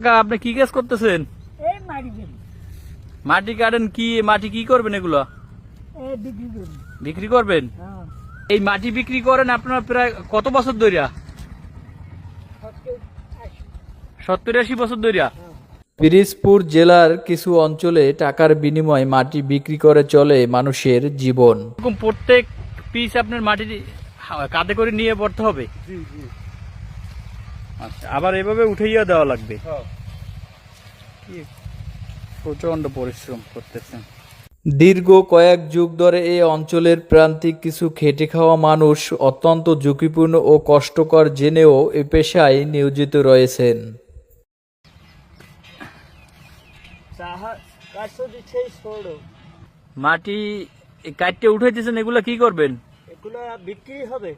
আপনি কি কাজ করতেছেন? মাটি কাটেন কি মাটি কি করবেন এগুলো? বিক্রি করবেন? হ্যাঁ। এই মাটি বিক্রি করেন আপনার প্রায় কত বছর ধরিয়া? সত্তর আশি। বছর ধরিয়া? পিরিজপুর জেলার কিছু অঞ্চলে টাকার বিনিময়ে মাটি বিক্রি করে চলে মানুষের জীবন। প্রত্যেক পিস আপনার মাটি কাঁধে করে নিয়ে পড়তে হবে। জি জি। আচ্ছা আবার এভাবে উঠাইয়া দেওয়া লাগবে? কি প্রচণ্ড পরিশ্রম করতেছেন। দীর্ঘ কয়েক যুগ ধরে এই অঞ্চলের প্রান্তিক কিছু খেটে খাওয়া মানুষ অত্যন্ত ঝুঁকিপূর্ণ ও কষ্টকর জেনেও এ পেশায় নিয়োজিত রয়েছেন। মাটি কাটতে উঠাইতেছেন এগুলা কি করবেন? এগুলা বিক্রি হবে।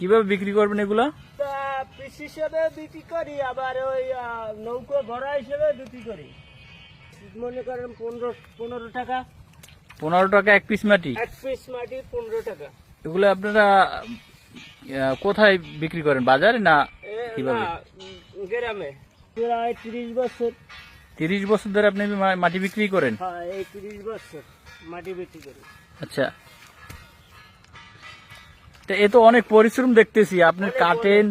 কীভাবে বিক্রি করবেন এগুলা? পিস হিসেবে বিক্রি করি আবার ওই নৌকো ভরা হিসেবে বিক্রি করি। মনে করেন পনেরো পনেরো টাকা। পনেরো টাকা এক পিস মাটি? এক পিস মাটি পনেরো টাকা। এগুলো আপনারা কোথায় বিক্রি করেন? বাজারে না কীভাবে? গ্রামে। প্রায় তিরিশ বছর। তিরিশ বছর ধরে আপনি মাটি বিক্রি করেন? হ্যাঁ এই তিরিশ বছর মাটি বিক্রি করি। আচ্ছা। তো এ তো অনেক পরিশ্রম দেখতেছি। আপনি কাটেন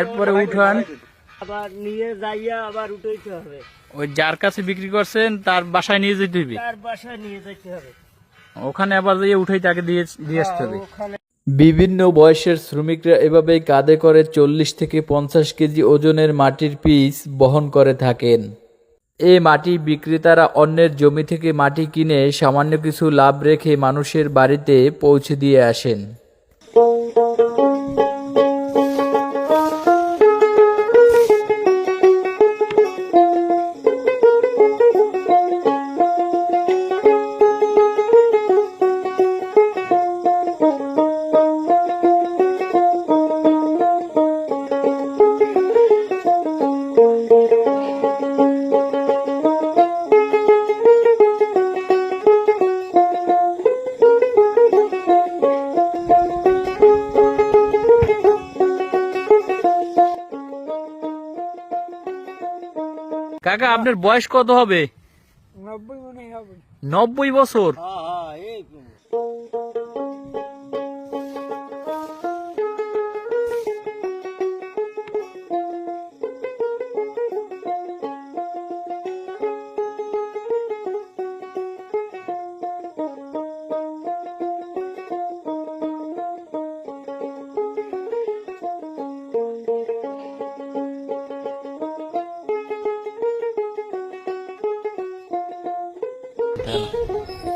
এরপরে উঠান। আবার নিয়ে যাইয়া আবার উঠাইতে হবে। ওই যার কাছে বিক্রি করছেন তার বাসায় নিয়ে যেতে হবে। তার বাসায় নিয়ে যেতে হবে। ওখানে আবার উঠাই তাকে দিয়ে দিয়ে আসতে হবে। বিভিন্ন বয়সের শ্রমিকরা এভাবেই কাঁধে করে চল্লিশ থেকে পঞ্চাশ কেজি ওজনের মাটির পিস বহন করে থাকেন। এই মাটি বিক্রেতারা অন্যের জমি থেকে মাটি কিনে সামান্য কিছু লাভ রেখে মানুষের বাড়িতে পৌঁছে দিয়ে আসেন। কাকা আপনার বয়স কত হবে? নব্বই মনে বছর? Tara.